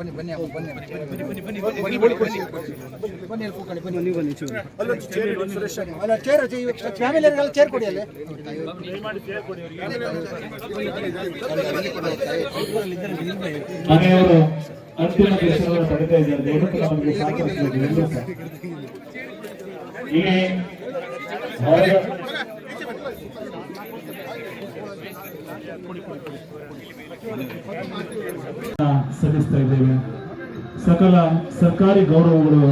ಬನ್ನಿ ಬನ್ನಿ ಕೂತ್ಕೊಳ್ಳಿ ಬನ್ನಿ ಬನ್ನಿ ಬನ್ನಿ ಅಲ್ಲೊಂದು ಬನ್ನಿ ಇಡಿ, ಬನ್ನಿ ಅವ್ರೆ. ಅಲ್ಲ ಚೇರ್ ಫ್ಯಾಮಿಲಿ ಚೇರ್ ಕೊಡಿ ಅಲ್ಲಿ ಮನೆಯವರು ಅಂತಿಮ ದರ್ಶನವನ್ನು ಪಡಿತಾ ಇದ್ದಾರೆ ದಯವಿಟ್ಟು ನಮಗೆ ಸಹಕರಿಸಬೇಕು ಎಲ್ಲರೂ ಸಹ. ಹೀಗೆ ಅವರ ಸಲ್ಲಿಸ್ತಾ ಇದ್ದೇವೆ ಸಕಲ ಸರ್ಕಾರಿ ಗೌರವಗಳು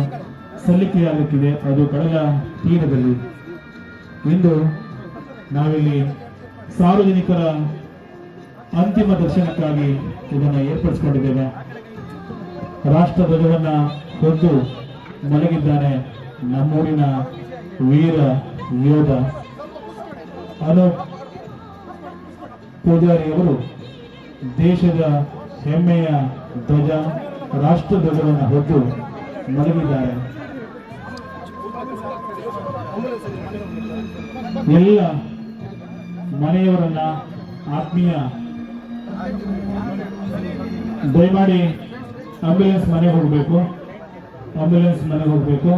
ಸಲ್ಲಿಕೆಯಾಗಲಿಕ್ಕಿದೆ ಅದು ಕಡಲ ತೀರದಲ್ಲಿ. ಇಂದು ನಾವಿಲ್ಲಿ ಸಾರ್ವಜನಿಕರ ಅಂತಿಮ ದರ್ಶನಕ್ಕಾಗಿ ಇದನ್ನು ಏರ್ಪಡಿಸಿಕೊಂಡಿದ್ದೇವೆ. ರಾಷ್ಟ್ರ ಧ್ವಜವನ್ನ ಹೊತ್ತು ಮಲಗಿದ್ದಾನೆ ನಮ್ಮೂರಿನ ವೀರ ಯೋಧ ಅನೂಪ್ ಪೂಜಾರಿಯವರು. ದೇಶದ ಹೆಮ್ಮೆಯ ಧ್ವಜ, ರಾಷ್ಟ್ರ ಧ್ವಜವನ್ನು ಹೊತ್ತು ಮಲಗಿದ್ದಾರೆ. ಎಲ್ಲ ಮನೆಯವರನ್ನ ಆತ್ಮೀಯ ದಯಮಾಡಿ ಆಂಬ್ಯುಲೆನ್ಸ್ ಮನೆಗೆ ಹೋಗಬೇಕು. ಆಂಬ್ಯುಲೆನ್ಸ್ ಮನೆಗೆ ಹೋಗಬೇಕು.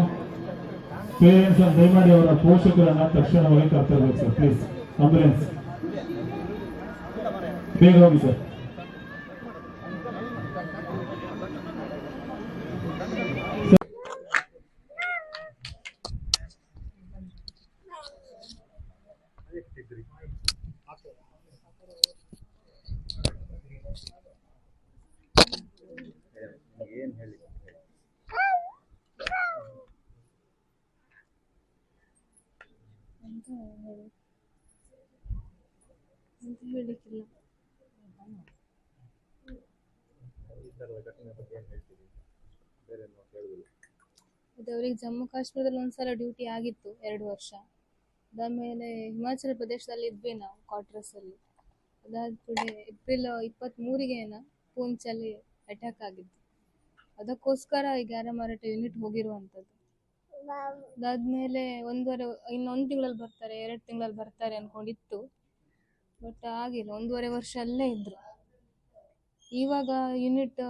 ಪೇರೆಂಟ್ಸ್ ದಯಮಾಡಿ ಅವರ ಪೋಷಕರನ್ನ ತಕ್ಷಣವಾಗಿ ಕರ್ತರ್ಬೇಕು ಸರ್ ಪ್ಲೀಸ್ ಆಂಬ್ಯುಲೆನ್ಸ್ ಬೇಗ ಹೋಗಿ ಸರ್. ಅಂತ ಹೇಳಿಕ್ಕಿಲ್ಲ. ಅದು ಅವ್ರಿಗೆ ಜಮ್ಮು ಕಾಶ್ಮೀರದಲ್ಲಿ ಒಂದ್ಸಲ ಡ್ಯೂಟಿ ಆಗಿತ್ತು ಎರಡು ವರ್ಷ. ಅದಾದ್ಮೇಲೆ ಹಿಮಾಚಲ ಪ್ರದೇಶದಲ್ಲಿ ಇದ್ವಿ ನಾವು ಕ್ವಾರ್ಟರ್ಸ್ ಅಲ್ಲಿ. ಅದಾದ ಏಪ್ರಿಲ್ ಏಪ್ರಿಲ್ ಇಪ್ಪತ್ತ್ಮೂರಿಗೆ ಏನೋ ಪೂಂಚಲ್ಲಿ ಅಟ್ಯಾಕ್ ಆಗಿತ್ತು ಅದಕ್ಕೋಸ್ಕರ ಈ ಗ್ಯಾರ ಮಾರಾಟ ಯೂನಿಟ್ ಹೋಗಿರುವಂತದ್ದು ಅದಾದ್ಮೇಲೆ ಒಂದೂವರೆ ಇನ್ನೊಂದು ತಿಂಗಳಲ್ಲಿ ಬರ್ತಾರೆ ಎರಡು ತಿಂಗಳಲ್ಲಿ ಬರ್ತಾರೆ ಅನ್ಕೊಂಡಿತ್ತು. ಬಟ್ ಆಗಿಲ್ಲ ಒಂದೂವರೆ ವರ್ಷ ಅಲ್ಲೇ ಇದ್ರು. ಇವಾಗ ಯೂನಿಟ್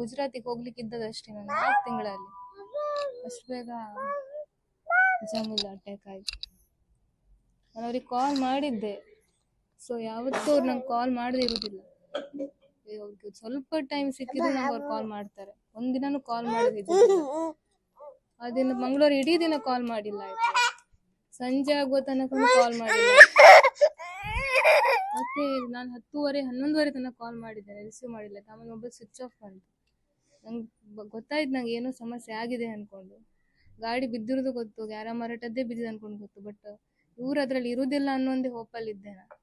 ಗುಜರಾತಿಗೆ ಹೋಗ್ಲಿಕ್ಕೆ ಇದ್ದದಷ್ಟೇ ನಾನು, ನಾಲ್ಕು ತಿಂಗಳಲ್ಲಿ. ಅಷ್ಟು ಬೇಗ ಜಮ್ಮಿಲ್ಲ ಅಟ್ಯಾಕ್ ಆಗಿ ನಾನು ಅವ್ರಿಗೆ ಕಾಲ್ ಮಾಡಿದ್ದೆ. ಸೊ ಯಾವತ್ತೂ ಅವ್ರು ನಂಗೆ ಕಾಲ್ ಮಾಡದೇ ಇರೋದಿಲ್ಲ ಸ್ವಲ್ಪ ಟೈಮ್ ಸಿಕ್ಕಿದ್ರೆ ನಂಗೆ ಅವ್ರು ಕಾಲ್ ಮಾಡ್ತಾರೆ. ಒಂದಿನೂ ಕಾಲ್ ಮಾಡಿದ್ದು ಅದಿನ ಮಂಗಳೂರು ಇಡೀ ದಿನ ಕಾಲ್ ಮಾಡಿಲ್ಲ ಆಯ್ತು. ಸಂಜೆ ಆಗುವ ತನಕ ಕಾಲ್ ಮಾಡಿಲ್ಲ. ಮತ್ತೆ ನಾನು ಹತ್ತುವರೆ, ಹನ್ನೊಂದುವರೆ ತನಕ ಕಾಲ್ ಮಾಡಿದ್ದೇನೆ ರಿಸೀವ್ ಮಾಡಿಲ್ಲ. ಆಮೇಲೆ ಮೊಬೈಲ್ ಸ್ವಿಚ್ ಆಫ್ ಬಂತು ನಂಗೆ ಗೊತ್ತಾಯ್ತು ನಂಗೆ ಏನೋ ಸಮಸ್ಯೆ ಆಗಿದೆ ಅನ್ಕೊಂಡು. ಗಾಡಿ ಬಿದ್ದಿರೋದು ಗೊತ್ತು ಗ್ಯಾರ ಮಾರಾಟದ್ದೇ ಬಿದ್ದಿದೆ ಅನ್ಕೊಂಡು ಗೊತ್ತು ಬಟ್ ಇವ್ರು ಅದ್ರಲ್ಲಿ ಇರೋದಿಲ್ಲ ಅನ್ನೋ ಒಂದೇ ಹೋಪಲ್ಲಿದ್ದೆ ನಾನು.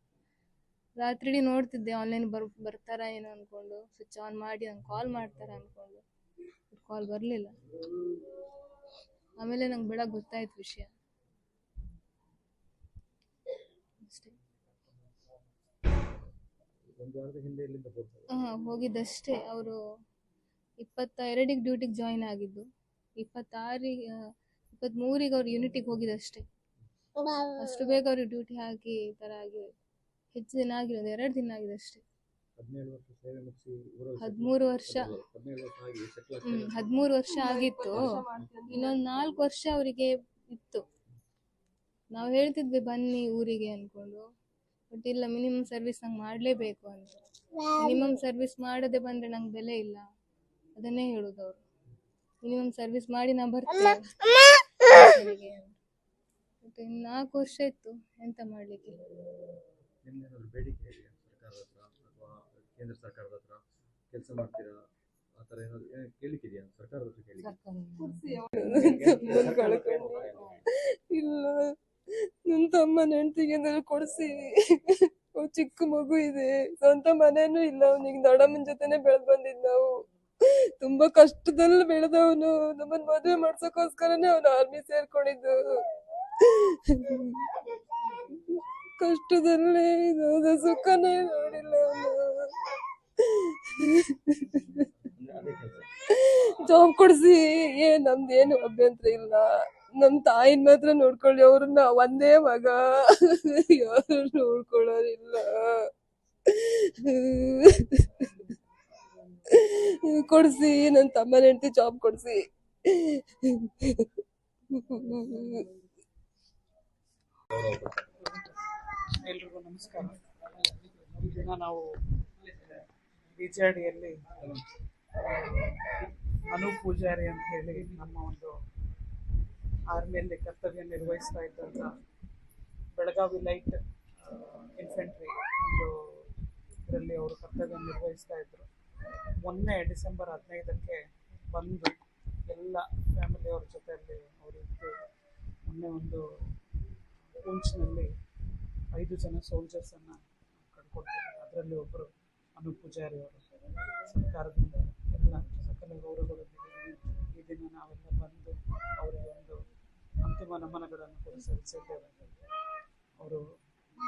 ರಾತ್ರಿ ನೋಡ್ತಿದ್ದೆ ಆನ್ಲೈನ್ ಬರ್, ಬರ್ತಾರಾ ಏನೋ ಅನ್ಕೊಂಡು ಸ್ವಿಚ್ ಆನ್ ಮಾಡಿ ನಂಗೆ ಕಾಲ್ ಮಾಡ್ತಾರ ಅನ್ಕೊಂಡು. ಕಾಲ್ ಬರಲಿಲ್ಲ. ಆಮೇಲೆ ನಂಗೆ ಬೆಳಗ್ಗೆ ಗೊತ್ತಾಯ್ತು ವಿಷಯ. ಅಷ್ಟೇ. ಹಾಂ ಹೋಗಿದ್ದಷ್ಟೇ. ಅವರು ಇಪ್ಪತ್ತ ಎರಡಿಗೆ ಡ್ಯೂಟಿಗೆ ಜಾಯಿನ್ ಆಗಿದ್ದು. ಇಪ್ಪತ್ತಾರಿಗೆ ಇಪ್ಪತ್ತ್ಮೂರಿಗೆ ಅವ್ರು ಯೂನಿಟಿಗೆ ಹೋಗಿದ್ದಷ್ಟೇ. ಅಷ್ಟು ಬೇಗ ಅವ್ರಿಗೆ ಡ್ಯೂಟಿ ಹಾಕಿ ಈ ಥರ ಆಗಿ ಹೆಚ್ಚು ದಿನ ಆಗಿರೋದು ಒಂದು ಎರಡು ದಿನ ಆಗಿದೆ ಅಷ್ಟೇ ಹದಿಮೂರು ವರ್ಷ. ಹ್ಮ್ ಹದಿಮೂರು ವರ್ಷ ಆಗಿತ್ತು. ಇನ್ನೊಂದು ನಾಲ್ಕು ವರ್ಷ ಅವರಿಗೆ ಇತ್ತು. ನಾವು ಹೇಳ್ತಿದ್ವಿ ಬನ್ನಿ ಊರಿಗೆ ಅನ್ಕೊಂಡು ಬಟ್ ಇಲ್ಲ ಮಿನಿಮಮ್ ಸರ್ವಿಸ್ ನಂಗೆ ಮಾಡಲೇಬೇಕು ಅಂತ ಮಿನಿಮಮ್ ಸರ್ವಿಸ್ ಮಾಡದೆ ಬಂದ್ರೆ ನಂಗೆ ಬೆಲೆ ಇಲ್ಲ. ಅದನ್ನೇ ಹೇಳುದು ಅವರು. ಮಿನಿಮಮ್ ಸರ್ವಿಸ್ ಮಾಡಿ ನಾ ಬರ್ತೇನೆ ಮತ್ತೆ ಇನ್ನು ನಾಲ್ಕು ವರ್ಷ ಇತ್ತು ಎಂತ ಮಾಡ್ಲಿಕ್ಕೆ? ನಿಮ್ದೇನಾದ್ರು ಬೇಡಿಕೆ ಇದೆಯಾ ಸರ್ಕಾರದ ಹತ್ರ ಅಥವಾ ಕೇಂದ್ರ ಸರ್ಕಾರದ ಹತ್ರ ಕೆಲಸ ಮಾಡ್ತೀರಾ? ಆ ಥರ ಏನಾದ್ರು ಏನ್ ಕೇಳಿಕ್ಕಿದೆಯಾ ಸರ್ಕಾರದ ಹತ್ರ ಕೇಳಿ ಇಲ್ಲ. ನನ್ನ ತಮ್ಮ ಹೆಂಡತಿಗೆ ಏನಾದ್ರು ಕೊಡಿಸಿ. ಚಿಕ್ಕ ಮಗು ಇದೆ. ಸ್ವಂತ ಮನೇನು ಇಲ್ಲ ಅವನಿಗೆ ದೊಡ್ಡಮ್ಮನ ಜೊತೆನೆ ಬೆಳೆದ್ ಬಂದಿದ್ ನಾವು. ತುಂಬಾ ಕಷ್ಟದಲ್ಲಿ ಬೆಳೆದವನು. ನಮ್ಮನ್ ಮದುವೆ ಮಾಡ್ಸೋಕೋಸ್ಕರನೇ ಅವನು ಆರ್ಮಿ ಸೇರ್ಕೊಂಡಿದ್ದು. ಕಷ್ಟದಲ್ಲೇ ಸುಖನೇ ನೋಡಿಲ್ಲ ಅವನು. ಜಾಬ್ ಕೊಡ್ಸಿ. ಏ ನಮ್ದೇನು ಅಭ್ಯಂತರ ಇಲ್ಲ. ನಮ್ ತಾಯಿನ ಮಾತ್ರ ನೋಡ್ಕೊಳ್ಳಿ, ಅವ್ರನ್ನ ಒಂದೇ ಮಗ. ಯಾರು ನೋಡ್ಕೊಳ್ಳೋರಿಲ್ಲ ಕೊಡ್ಸಿ ನನ್ನ ತಮ್ಮನ ಹೆಂಡತಿ ಜಾಬ್ ಕೊಡ್ಸಿ. ಎಲ್ರಿಗೂ ನಮಸ್ಕಾರ. ದಿನ ನಾವು ಬಿ ಜೆ ಡಿಯಲ್ಲಿ ಅನು ಪೂಜಾರಿ ಅಂತ ಹೇಳಿ ನಮ್ಮ ಒಂದು ಆರ್ಮಿಯಲ್ಲಿ ಕರ್ತವ್ಯ ನಿರ್ವಹಿಸ್ತಾ ಇದ್ದಂಥ ಬೆಳಗಾವಿ ಲೈಟ್ ಇನ್ಫೆಂಟ್ರಿ ಒಂದು ಇದರಲ್ಲಿ ಅವರು ಕರ್ತವ್ಯ ನಿರ್ವಹಿಸ್ತಾ ಇದ್ದರು ಮೊನ್ನೆ ಡಿಸೆಂಬರ್ ಹದಿನೈದಕ್ಕೆ ಬಂದು ಎಲ್ಲ ಫ್ಯಾಮಿಲಿಯವ್ರ ಜೊತೆಯಲ್ಲಿ ಅವರಿದ್ದು ಮೊನ್ನೆ ಒಂದು ಪೂಂಚ್ನಲ್ಲಿ ಐದು ಜನ ಸೋಲ್ಜರ್ಸನ್ನು ಕಂಡುಕೊಡ್ತಾರೆ ಅದರಲ್ಲಿ ಒಬ್ಬರು ಅನು ಪೂಜಾರಿ ಅವರು. ಸರ್ಕಾರದಿಂದ ಎಲ್ಲ ಸಕಲ ಗೌರವಗಳೊಂದಿಗೆ ಈ ದಿನ ನಾವೆಲ್ಲ ಬಂದು ಅವರಿಗೆ ಒಂದು ಅಂತಿಮ ನಮನಗಳನ್ನು ಕೂಡ ಸಲ್ಲಿಸಿದ್ದೇವೆ ಅವರು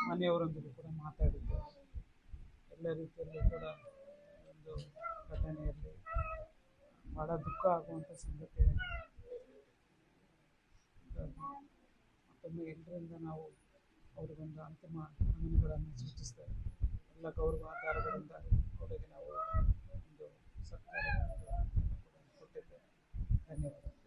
ಮನೆಯವರೊಂದಿಗೆ ಕೂಡ ಮಾತಾಡಿದ್ದೇವೆ ಎಲ್ಲ ರೀತಿಯಲ್ಲೂ ಕೂಡ ಒಂದು ಘಟನೆಯಲ್ಲಿ ಬಹಳ ದುಃಖ ಆಗುವಂಥ ಸಂಗತಿ ಮತ್ತೊಮ್ಮೆ ಎಲ್ಲರಿಂದ ನಾವು ಅವರಿಗೊಂದು ಅಂತಿಮ ನಮನಗಳನ್ನು ಸೂಚಿಸ್ತೇವೆ. ಎಲ್ಲ ಗೌರವ ಆಧಾರಗಳಿಂದ ಅವರಿಗೆ ನಾವು ಒಂದು ಸರ್ಕಾರ ಕೊಟ್ಟಿದ್ದೇವೆ ಧನ್ಯವಾದ